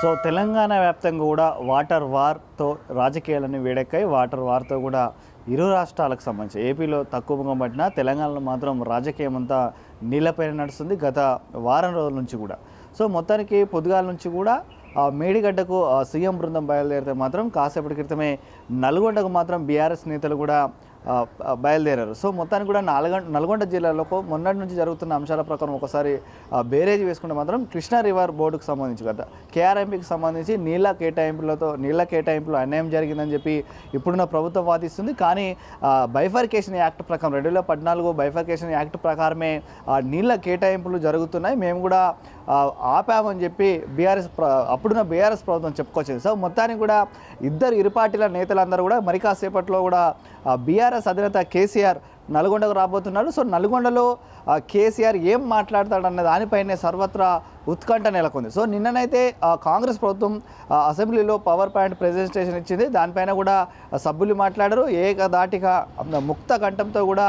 So Telangana వ్యాప్తంగా కూడా water వార్తో రాజకీయాలని వేడెక్కాయి. Water వార్తో కూడా ఇరు రాష్ట్రాలకు సంబంధించి ఏపీలో తక్కువ ముఖం పట్టిన తెలంగాణలో మాత్రం రాజకీయం అంతా నీళ్ళపైన నడుస్తుంది గత వారం రోజుల నుంచి కూడా. సో మొత్తానికి పొద్దుగాల నుంచి కూడా ఆ మేడిగడ్డకు సీఎం బృందం బయలుదేరితే మాత్రం కాసేపటి క్రితమే నల్గొండకు మాత్రం బీఆర్ఎస్ నేతలు కూడా బయలుదేరారు. సో మొత్తానికి కూడా నల్గొండ నల్గొండ జిల్లాలో మొన్నటి నుంచి జరుగుతున్న అంశాల ప్రకారం ఒకసారి బేరేజ్ వేసుకుంటే మాత్రం కృష్ణా రివర్ బోర్డుకు సంబంధించి కదా కేఆర్ఎంపీకి సంబంధించి నీళ్ళ కేటాయింపులతో నీళ్ళ కేటాయింపులు అన్యాయం జరిగిందని చెప్పి ఇప్పుడున్న ప్రభుత్వం వాదిస్తుంది. కానీ బైఫర్కేషన్ యాక్ట్ ప్రకారం రెండు వేల పద్నాలుగు బైఫర్కేషన్ యాక్ట్ ప్రకారమే ఆ నీళ్ళ కేటాయింపులు జరుగుతున్నాయి. మేము కూడా ఆపామని చెప్పి బీఆర్ఎస్ ప్ర అప్పుడున్న బీఆర్ఎస్ ప్రభుత్వం చెప్పుకొచ్చింది. సో మొత్తానికి కూడా ఇద్దరు ఇరు పార్టీల నేతలందరూ కూడా మరి కాసేపట్లో కూడా బీఆర్ఎస్ అధినేత కేసీఆర్ నల్గొండకు రాబోతున్నాడు. సో నల్గొండలో కేసీఆర్ ఏం మాట్లాడతాడన్న దానిపైనే సర్వత్రా ఉత్కంఠ నెలకొంది. సో నిన్ననైతే కాంగ్రెస్ ప్రభుత్వం అసెంబ్లీలో పవర్ పాయింట్ ప్రెజెంటేషన్ ఇచ్చింది. దానిపైన కూడా సభ్యులు మాట్లాడారు. ఏకదాటిగా ముక్త కంఠంతో కూడా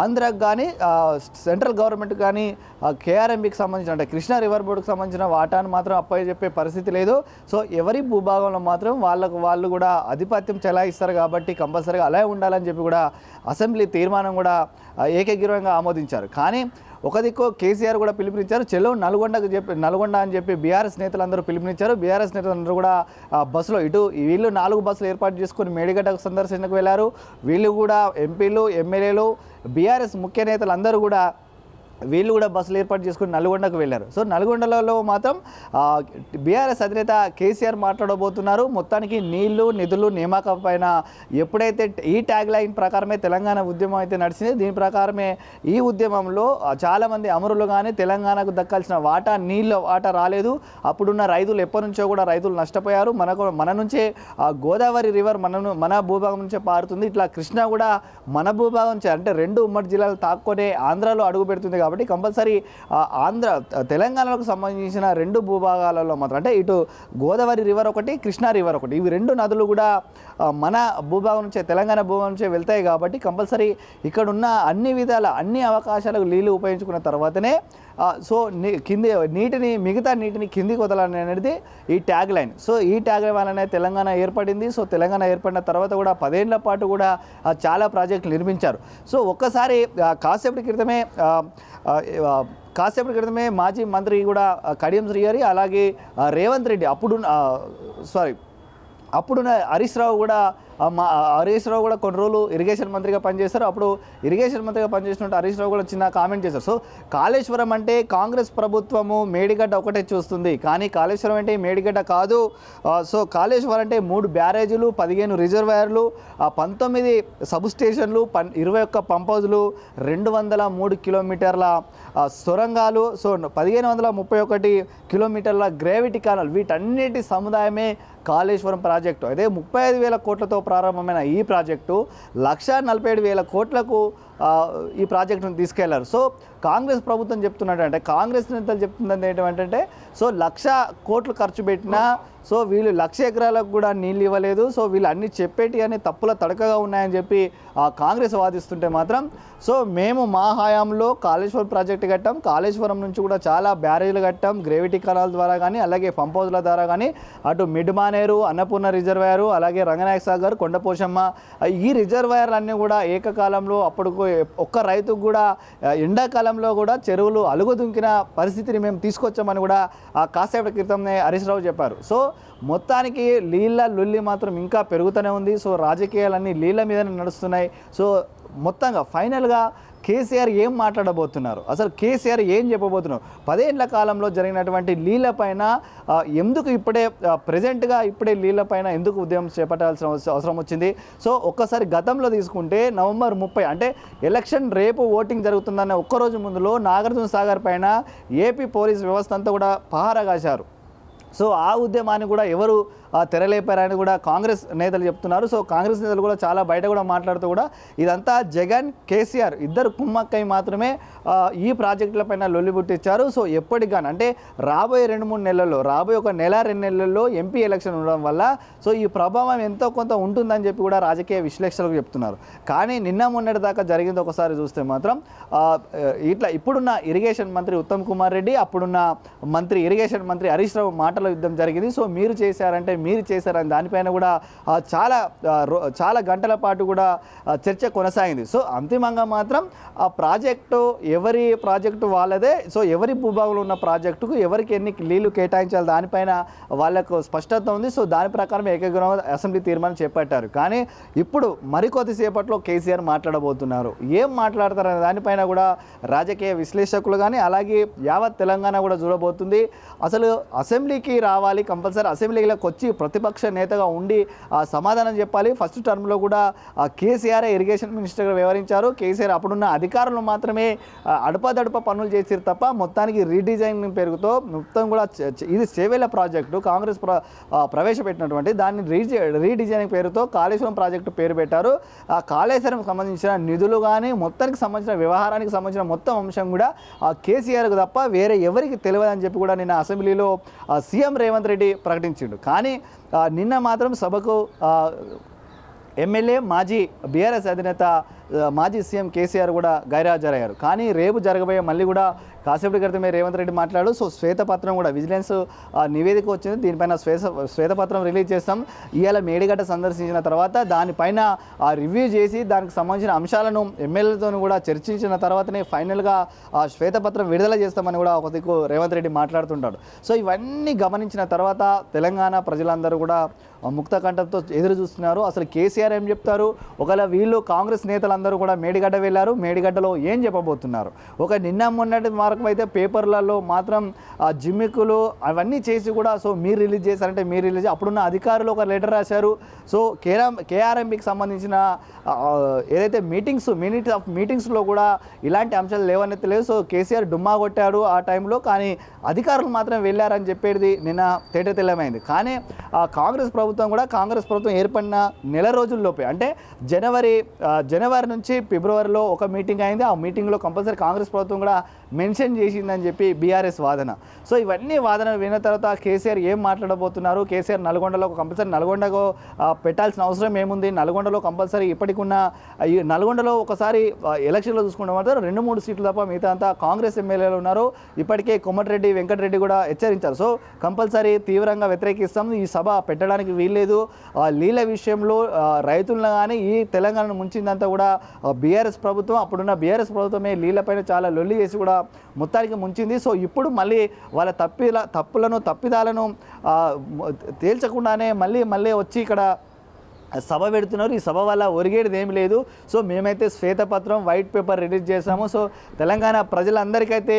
ఆంధ్రాకు కానీ సెంట్రల్ గవర్నమెంట్ కానీ కేఆర్ఎంబికి సంబంధించిన అంటే కృష్ణా రివర్ బోర్డుకు సంబంధించిన వాటాను మాత్రం అప్పయ్య చెప్పే పరిస్థితి లేదు. సో ఎవరి భూభాగంలో మాత్రం వాళ్ళకు వాళ్ళు కూడా ఆధిపత్యం చెలాయిస్తారు కాబట్టి కంపల్సరీగా అలాగే ఉండాలని చెప్పి కూడా అసెంబ్లీ తీర్మానం కూడా ఏకగ్రీవంగా ఆమోదించారు. కానీ ఒక దిక్కు కేసీఆర్ కూడా పిలుపునిచ్చారు. చెలో నల్గొండకు చెప్పి నల్గొండ అని చెప్పి బీఆర్ఎస్ నేతలందరూ పిలుపునిచ్చారు. బీఆర్ఎస్ నేతలందరూ కూడా బస్సులో ఇటు వీళ్ళు నాలుగు బస్సులు ఏర్పాటు చేసుకుని మేడిగడ్డకు సందర్శనకు వెళ్ళారు. వీళ్ళు కూడా ఎంపీలు ఎమ్మెల్యేలు బీఆర్ఎస్ ముఖ్య నేతలు అందరూ కూడా వీళ్ళు కూడా బస్సులు ఏర్పాటు చేసుకుని నల్గొండకు వెళ్ళారు. సో నల్గొండలలో మాత్రం బీఆర్ఎస్ అధినేత కేసీఆర్ మాట్లాడబోతున్నారు. మొత్తానికి నీళ్ళు నిధులు నియామకం పైన ఎప్పుడైతే ఈ ట్యాగ్ లైన్ ప్రకారమే తెలంగాణ ఉద్యమం అయితే నడిచింది దీని ప్రకారమే ఈ ఉద్యమంలో చాలామంది అమరులు కానీ తెలంగాణకు దక్కాల్సిన వాటా నీళ్ళ వాటా రాలేదు. అప్పుడున్న రైతులు ఎప్పటి నుంచో కూడా రైతులు నష్టపోయారు. మనకు మన నుంచే గోదావరి రివర్ మనను మన భూభాగం నుంచే పారుతుంది. ఇట్లా కృష్ణా కూడా మన భూభాగం నుంచి అంటే రెండు ఉమ్మడి జిల్లాలు తాక్కొనే ఆంధ్రాలో అడుగు పెడుతుంది కాబట్టి కంపల్సరీ ఆంధ్ర తెలంగాణకు సంబంధించిన రెండు భూభాగాలలో మాత్రం అంటే ఇటు గోదావరి రివర్ ఒకటి కృష్ణా రివర్ ఒకటి ఇవి రెండు నదులు కూడా మన భూభాగం నుంచే తెలంగాణ భూభాగం నుంచే వెళ్తాయి కాబట్టి కంపల్సరీ ఇక్కడున్న అన్ని విధాల అన్ని అవకాశాలకు నీళ్ళు ఉపయోగించుకున్న తర్వాతనే సో నీ కింది నీటిని మిగతా నీటిని కిందికి వదలని అనేది ఈ ట్యాగ్ లైన్. సో ఈ ట్యాగ్ లైన్ వల్లనే తెలంగాణ ఏర్పడింది. సో తెలంగాణ ఏర్పడిన తర్వాత కూడా పదేళ్ళ పాటు కూడా చాలా ప్రాజెక్టులు నిర్మించారు. సో ఒక్కసారి కాసేపటి క్రితమే కాసేపటి క్రితమే మాజీ మంత్రి కూడా కడియం శ్రీహరి అలాగే రేవంత్ రెడ్డి అప్పుడు సారీ అప్పుడున్న హరీష్ రావు కూడా మా హరీష్ రావు కూడా కొన్ని రోజులు ఇరిగేషన్ మంత్రిగా పనిచేస్తారు. అప్పుడు ఇరిగేషన్ మంత్రిగా పనిచేసినట్టు హరీష్ రావు కూడా చిన్న కామెంట్ చేశారు. సో కాళేశ్వరం అంటే కాంగ్రెస్ ప్రభుత్వము మేడిగడ్డ ఒకటే చూస్తుంది. కానీ కాళేశ్వరం అంటే మేడిగడ్డ కాదు. సో కాళేశ్వరం అంటే మూడు బ్యారేజీలు పదిహేను రిజర్వాయర్లు పంతొమ్మిది సబ్ స్టేషన్లు పన్ ఇరవై ఒక్క పంప్ హౌజులు రెండు వందల మూడు కిలోమీటర్ల సొరంగాలు సో పదిహేను వందల ముప్పై ఒకటి కిలోమీటర్ల గ్రావిటీ కానల్ వీటన్నిటి సముదాయమే కాళేశ్వరం ప్రాజెక్టు. అదే ముప్పై ఐదు వేల కోట్లతో ప్రారంభమైన ఈ ప్రాజెక్టు లక్షా నలభై ఏడు వేల కోట్లకు ఈ ప్రాజెక్టును తీసుకెళ్ళారు. సో కాంగ్రెస్ ప్రభుత్వం చెప్తున్నట్టు అంటే కాంగ్రెస్ నేతలు చెప్తున్నది ఏంటంటే సో లక్ష కోట్లు ఖర్చు పెట్టినా సో వీళ్ళు లక్ష ఎకరాలకు కూడా నీళ్ళు ఇవ్వలేదు. సో వీళ్ళు అన్ని చెప్పేటి అని తప్పుల తడకగా ఉన్నాయని చెప్పి ఆ కాంగ్రెస్ వాదిస్తుంటే మాత్రం సో మేము మా హయాంలో కాళేశ్వరం ప్రాజెక్టు కట్టాం. కాళేశ్వరం నుంచి కూడా చాలా బ్యారేజ్లు కట్టాం. గ్రేవిటీ కణాల ద్వారా కానీ అలాగే పంప్ హౌజ్ల ద్వారా కానీ అటు మిడ్ మానేరు అన్నపూర్ణ రిజర్వాయరు అలాగే రంగనాయక సాగర్ కొండపోషమ్మ ఈ రిజర్వాయర్లన్నీ కూడా ఏకకాలంలో అప్పుడు ఒక్క రైతుకు కూడా ఎండాకాలంలో కూడా చెరువులు అలుగు దుంకిన పరిస్థితిని మేము తీసుకొచ్చామని కూడా ఆ కాసేపటి క్రితంనే హరీష్ రావు చెప్పారు. సో మొత్తానికి నీళ్ళ లొల్లి మాత్రం ఇంకా పెరుగుతూనే ఉంది. సో రాజకీయాలన్నీ నీళ్ళ మీదనే నడుస్తున్నాయి. సో మొత్తంగా ఫైనల్గా కేసీఆర్ ఏం మాట్లాడబోతున్నారు? అసలు కేసీఆర్ ఏం చెప్పబోతున్నారు? పదేళ్ళ కాలంలో జరిగినటువంటి నీళ్ళపైన ఎందుకు ఇప్పుడే ప్రజెంట్గా ఇప్పుడే నీళ్ళపైన ఎందుకు ఉద్యమం చేపట్టాల్సిన అవస- అవసరం వచ్చింది? సో ఒక్కసారి గతంలో తీసుకుంటే నవంబర్ ముప్పై అంటే ఎలక్షన్ రేపు ఓటింగ్ జరుగుతుందన్న ఒక్కరోజు ముందులో నాగార్జున సాగర్ పైన ఏపీ పోలీస్ వ్యవస్థ అంతా కూడా పహారా కాశారు. సో ఆ ఉద్యమాన్ని కూడా ఎవరు తెరలేపారని కూడా కాంగ్రెస్ నేతలు చెప్తున్నారు. సో కాంగ్రెస్ నేతలు కూడా చాలా బయట కూడా మాట్లాడుతూ కూడా ఇదంతా జగన్ కేసీఆర్ ఇద్దరు కుమ్మక్కై మాత్రమే ఈ ప్రాజెక్టులపైన లొల్లి పుట్టించారు సో ఎప్పటికని అంటే రాబోయే రెండు మూడు నెలల్లో రాబోయే ఒక నెల రెండు నెలల్లో ఎంపీ ఎలక్షన్ ఉండడం వల్ల సో ఈ ప్రభావం ఎంతో కొంత ఉంటుందని చెప్పి కూడా రాజకీయ విశ్లేషకులు చెప్తున్నారు. కానీ నిన్న మొన్నటి దాకా జరిగింది ఒకసారి చూస్తే మాత్రం ఇట్లా ఇప్పుడున్న ఇరిగేషన్ మంత్రి ఉత్తమ్ కుమార్ రెడ్డి అప్పుడున్న మంత్రి ఇరిగేషన్ మంత్రి హరీష్ రావు మాటల యుద్ధం జరిగింది. సో మీరు చేశారంటే మీరు చేశారని దానిపైన కూడా చాలా రో- చాలా గంటల పాటు కూడా చర్చ కొనసాగింది. సో అంతిమంగా మాత్రం ఆ ప్రాజెక్టు ఎవరి ప్రాజెక్టు వాళ్ళదే. సో ఎవరి భూభాగంలో ఉన్న ప్రాజెక్టుకు ఎవరికి ఎన్ని నీళ్ళు కేటాయించాలి దానిపైన వాళ్ళకు స్పష్టత ఉంది. సో దాని ప్రకారం ఏకగ్రహం అసెంబ్లీ తీర్మానం చేపట్టారు. కానీ ఇప్పుడు మరికొద్దిసేపట్లో కేసీఆర్ మాట్లాడబోతున్నారు. ఏం మాట్లాడతారనే దానిపైన కూడా రాజకీయ విశ్లేషకులు కానీ అలాగే యావత్ తెలంగాణ కూడా చూడబోతుంది. అసలు అసెంబ్లీకి రావాలి కంపల్సరీ అసెంబ్లీలోకి వచ్చి ప్రతిపక్ష నేతగా ఉండి ఆ సమాధానం చెప్పాలి. ఫస్ట్ టర్మ్లో కూడా కేసీఆర్ ఇరిగేషన్ మినిస్టర్గా వ్యవహరించారు. కేసీఆర్ అప్పుడున్న అధికారులు మాత్రమే అడపదడప పనులు చేసారు తప్ప మొత్తానికి రీడిజైన్ పేరుతో మొత్తం కూడా ఇది సేవేల ప్రాజెక్టు. కాంగ్రెస్ ప్ర ప్రవేశపెట్టినటువంటి దాన్ని రీడి రీడిజైనింగ్ పేరుతో కాళేశ్వరం ప్రాజెక్టు పేరు పెట్టారు. ఆ కాళేశ్వరం సంబంధించిన నిధులు కానీ మొత్తానికి సంబంధించిన వ్యవహారానికి సంబంధించిన మొత్తం అంశం కూడా ఆ కేసీఆర్కు తప్ప వేరే ఎవరికి తెలియదని చెప్పి కూడా నిన్న అసెంబ్లీలో సీఎం రేవంత్ రెడ్డి ప్రకటించిండు. కానీ నిన్న మాత్రం సభకు ఎమ్మెల్యే మాజీ బీఆర్ఎస్ అధినేత మాజీ సీఎం కేసీఆర్ కూడా గైరాజరయ్యారు. కానీ రేపు జరగబోయే మళ్ళీ కూడా కాసేపటి క్రితమే రేవంత్ రెడ్డి మాట్లాడు. సో శ్వేతపత్రం కూడా విజిలెన్స్ ఆ, నివేదిక వచ్చింది. దీనిపైన శ్వేత శ్వేతపత్రం రిలీజ్ చేస్తాం. ఇవాళ మేడిగడ్డ సందర్శించిన తర్వాత దానిపైన ఆ రివ్యూ చేసి దానికి సంబంధించిన అంశాలను ఎమ్మెల్యేలతో కూడా చర్చించిన తర్వాతనే ఫైనల్గా ఆ శ్వేతపత్రం విడుదల చేస్తామని కూడా ఒక దిక్కు రేవంత్ రెడ్డి మాట్లాడుతుంటాడు. సో ఇవన్నీ గమనించిన తర్వాత తెలంగాణ ప్రజలందరూ కూడా ముక్త కంఠంతో ఎదురు చూస్తున్నారు. అసలు కేసీఆర్ ఏం చెప్తారు? ఒకవేళ వీళ్ళు కాంగ్రెస్ అందరూ కూడా మేడిగడ్డ వెళ్ళారు. మేడిగడ్డలో ఏం చెప్పబోతున్నారు? ఒక నిన్న మొన్నటి మార్గం అయితే పేపర్లలో మాత్రం జిమ్మికులు అవన్నీ చేసి కూడా సో మీరు రిలీజ్ చేశారంటే మీరు రిలీజ్ అప్పుడున్న అధికారులు ఒక లెటర్ రాశారు. సో కేఆర్ కేఆర్ఎంపీకి సంబంధించిన ఏదైతే మీటింగ్స్ మినిట్స్ ఆఫ్ మీటింగ్స్లో కూడా ఇలాంటి అంశాలు లేవనెత్తలేదు. సో కేసీఆర్ డుమ్మా కొట్టాడు ఆ టైంలో కానీ అధికారులు మాత్రం వెళ్ళారని చెప్పేది నిన్న తేట తెల్లమైంది. కానీ ఆ కాంగ్రెస్ ప్రభుత్వం కూడా కాంగ్రెస్ ప్రభుత్వం ఏర్పడిన నెల రోజుల్లోపే అంటే జనవరి జనవరి నుంచి ఫిబ్రవరిలో ఒక మీటింగ్ అయింది. ఆ మీటింగ్లో కంపల్సరీ కాంగ్రెస్ ప్రభుత్వం కూడా మెన్షన్ చేసిందని చెప్పి బీఆర్ఎస్ వాదన. సో ఇవన్నీ వాదనలు విన్న తర్వాత కేసీఆర్ ఏం మాట్లాడబోతున్నారు? కేసీఆర్ నల్గొండలో కంపల్సరీ నల్గొండకు పెట్టాల్సిన అవసరం ఏముంది? నల్గొండలో కంపల్సరీ ఇప్పటికున్న నల్గొండలో ఒకసారి ఎలక్షన్లో చూసుకుంటే మాత్రం రెండు మూడు సీట్లు తప్ప మిగతా అంతా కాంగ్రెస్ ఎమ్మెల్యేలు ఉన్నారు. ఇప్పటికే కొమ్మటిరెడ్డి వెంకటరెడ్డి కూడా హెచ్చరించారు. సో కంపల్సరీ తీవ్రంగా వ్యతిరేకిస్తాం. ఈ సభ పెట్టడానికి వీల్లేదు. ఆ, విషయంలో రైతులను కానీ ఈ తెలంగాణను ముంచిందంతా కూడా బీఆర్ఎస్ ప్రభుత్వం. అప్పుడున్న బీఆర్ఎస్ ప్రభుత్వమే లీలపైన చాలా లొల్లి చేసి కూడా మొత్తానికి ముంచింది. సో ఇప్పుడు మళ్ళీ వాళ్ళ తప్పిల తప్పులను తప్పిదాలను తేల్చకుండానే మళ్ళీ మళ్ళీ వచ్చి ఇక్కడ సభ పెడుతున్నారు. ఈ సభ వల్ల ఒరిగేది ఏమి లేదు. సో మేమైతే శ్వేతపత్రం వైట్ పేపర్ రిలీజ్ చేశాము. సో తెలంగాణ ప్రజలందరికైతే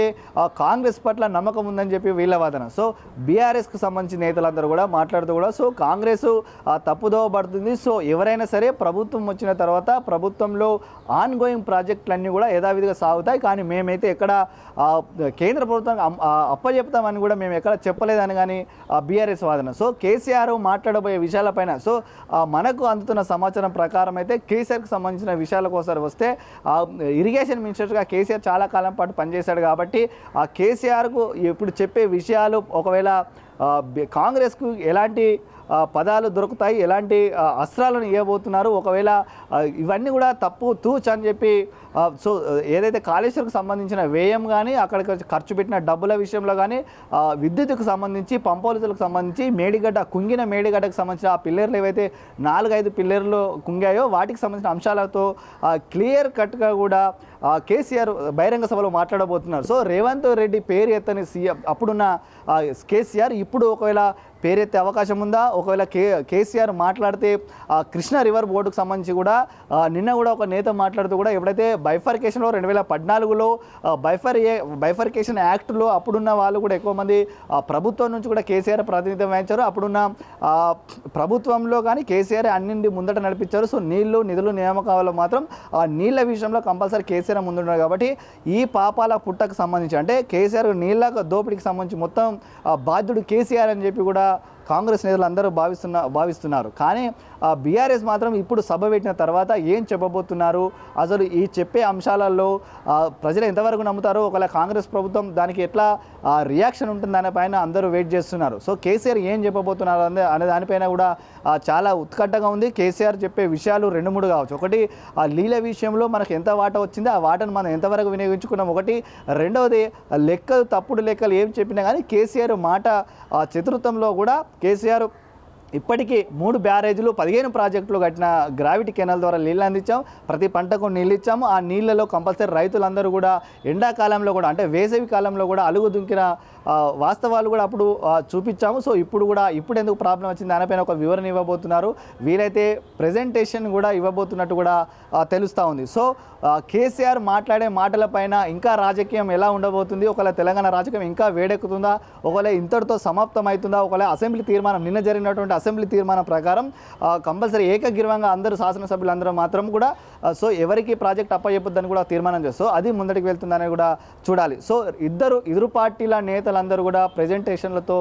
కాంగ్రెస్ పట్ల నమ్మకం ఉందని చెప్పి వీళ్ళ వాదన. సో బీఆర్ఎస్కి సంబంధించిన నేతలందరూ కూడా మాట్లాడుతూ కూడా సో కాంగ్రెస్ తప్పుదోవ పడుతుంది. సో ఎవరైనా సరే ప్రభుత్వం వచ్చిన తర్వాత ప్రభుత్వంలో ఆన్ గోయింగ్ ప్రాజెక్టులన్నీ కూడా యథావిధిగా సాగుతాయి. కానీ మేమైతే ఎక్కడ కేంద్ర ప్రభుత్వం అప్పచెప్తామని కూడా మేము ఎక్కడ చెప్పలేదని కానీ బీఆర్ఎస్ వాదన. సో కేసీఆర్ మాట్లాడబోయే విషయాలపైన సో మనకు మనకు అందుతున్న సమాచారం ప్రకారం అయితే కేసీఆర్కి సంబంధించిన విషయాల కోసం వస్తే ఆ, ఇరిగేషన్ మినిస్టర్గా కేసీఆర్ చాలా కాలం పాటు పనిచేశాడు కాబట్టి ఆ కేసీఆర్కు ఇప్పుడు చెప్పే విషయాలు ఒకవేళ కాంగ్రెస్కు ఎలాంటి పదాలు దొరుకుతాయి. ఎలాంటి అస్త్రాలను ఇవ్వబోతున్నారు ఒకవేళ ఇవన్నీ కూడా తప్పు తూచ్ అని చెప్పి సో ఏదైతే కాళేశ్వరకు సంబంధించిన వ్యయం కానీ అక్కడికి వచ్చి ఖర్చు పెట్టిన డబ్బుల విషయంలో కానీ విద్యుత్కు విద్యుత్తుకు సంబంధించి పంపోలితులకు సంబంధించి మేడిగడ్డ కుంగిన మేడిగడ్డకు సంబంధించిన ఆ పిల్లర్లు ఏవైతే నాలుగైదు పిల్లర్లు కుంగాయో వాటికి సంబంధించిన అంశాలతో క్లియర్ కట్గా కూడా కేసీఆర్ బహిరంగ సభలో మాట్లాడబోతున్నారు. సో రేవంత్ రెడ్డి పేరు ఎత్తని సీఎం అప్పుడున్న కేసీఆర్ ఇప్పుడు ఒకవేళ పేరెత్తే అవకాశం ఉందా? ఒకవేళ కే కేసీఆర్ మాట్లాడితే ఆ కృష్ణ రివర్ బోర్డుకు సంబంధించి కూడా నిన్న కూడా ఒక నేత మాట్లాడుతూ కూడా ఎప్పుడైతే బైఫర్కేషన్లో రెండు వేల పద్నాలుగులో బైఫర్ బైఫర్కేషన్ యాక్ట్లో అప్పుడున్న వాళ్ళు కూడా ఎక్కువ మంది ఆ, ప్రభుత్వం నుంచి కూడా కేసీఆర్ ప్రాతినిధ్యం వహించారు. అప్పుడున్న ప్రభుత్వంలో కానీ కేసీఆర్ అన్నింటి ముందట నడిపించారు. సో నీళ్ళు నిధులు నియామకాలు మాత్రం ఆ నీళ్ళ విషయంలో కంపల్సరీ కేసీఆర్ ముందున్నారు కాబట్టి ఈ పాపాల పుట్టకు సంబంధించి అంటే కేసీఆర్ నీళ్ళ దోపిడీకి సంబంధించి మొత్తం బాధ్యుడు కేసీఆర్ అని చెప్పి కూడా 우리가 కాంగ్రెస్ నేతలు అందరూ భావిస్తున్న భావిస్తున్నారు. కానీ బీఆర్ఎస్ మాత్రం ఇప్పుడు సభ పెట్టిన తర్వాత ఏం చెప్పబోతున్నారు? అసలు ఈ చెప్పే అంశాలలో ప్రజలు ఎంతవరకు నమ్ముతారో ఒకవేళ కాంగ్రెస్ ప్రభుత్వం దానికి ఎట్లా రియాక్షన్ ఉంటుంది దానిపైన అందరూ వెయిట్ చేస్తున్నారు. సో కేసీఆర్ ఏం చెప్పబోతున్నారు అనే అనే దానిపైన కూడా చాలా ఉత్కంఠగా ఉంది. కేసీఆర్ చెప్పే విషయాలు రెండు మూడు కావచ్చు. ఒకటి ఆ లీల విషయంలో మనకు ఎంత వాట వచ్చిందో ఆ వాటను మనం ఎంతవరకు వినియోగించుకున్నాం? ఒకటి రెండవది లెక్కలు తప్పుడు లెక్కలు ఏం చెప్పినా కానీ కేసీఆర్ మాట ఆ, చతుర్థంలో కూడా కేసీఆర్ ఇప్పటికీ మూడు బ్యారేజీలు పదిహేను ప్రాజెక్టులు కట్టిన గ్రావిటీ కెనాల్ ద్వారా నీళ్ళు అందించాం. ప్రతి పంటకు నీళ్ళు ఇచ్చాము. ఆ నీళ్ళలో కంపల్సరీ రైతులందరూ కూడా ఎండాకాలంలో కూడా అంటే వేసవి కాలంలో కూడా అలుగు దుంకిన వాస్తవాలు కూడా అప్పుడు చూపించాము. సో ఇప్పుడు కూడా ఇప్పుడు ఎందుకు ప్రాబ్లం వచ్చింది? దానిపైన ఒక వివరణ ఇవ్వబోతున్నారు. వీలైతే ప్రజెంటేషన్ కూడా ఇవ్వబోతున్నట్టు కూడా తెలుస్తూ ఉంది. సో కేసీఆర్ మాట్లాడే మాటలపైన ఇంకా రాజకీయం ఎలా ఉండబోతుంది? ఒకవేళ తెలంగాణ రాజకీయం ఇంకా వేడెక్కుతుందా? ఒకవేళ ఇంతటితో సమాప్తం అవుతుందా ఒకవేళ అసెంబ్లీ తీర్మానం నిన్న జరిగినటువంటి అసెంబ్లీ తీర్మానం ప్రకారం కంపల్సరీ ఏకగ్రీవంగా అందరూ శాసనసభ్యులు అందరూ మాత్రం కూడా సో ఎవరికి ప్రాజెక్ట్ అప్పచెప్పొద్దని కూడా తీర్మానం చేస్తూ అది ముందడికి వెళ్తుందని కూడా చూడాలి. సో ఇద్దరు ఇరు పార్టీల నేతలందరూ కూడా ప్రజెంటేషన్లతో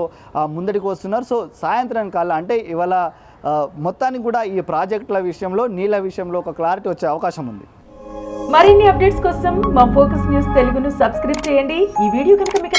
ముందడికి వస్తున్నారు. సో సాయంత్రం కాలం అంటే ఇవాళ మొత్తానికి కూడా ఈ ప్రాజెక్టుల విషయంలో నీళ్ళ విషయంలో ఒక క్లారిటీ వచ్చే అవకాశం ఉంది. మరిన్ని అప్డేట్స్ కోసం మా ఫోకస్ న్యూస్ తెలుగును సబ్స్క్రైబ్ చేయండి. ఈ వీడియో కనుక మీకు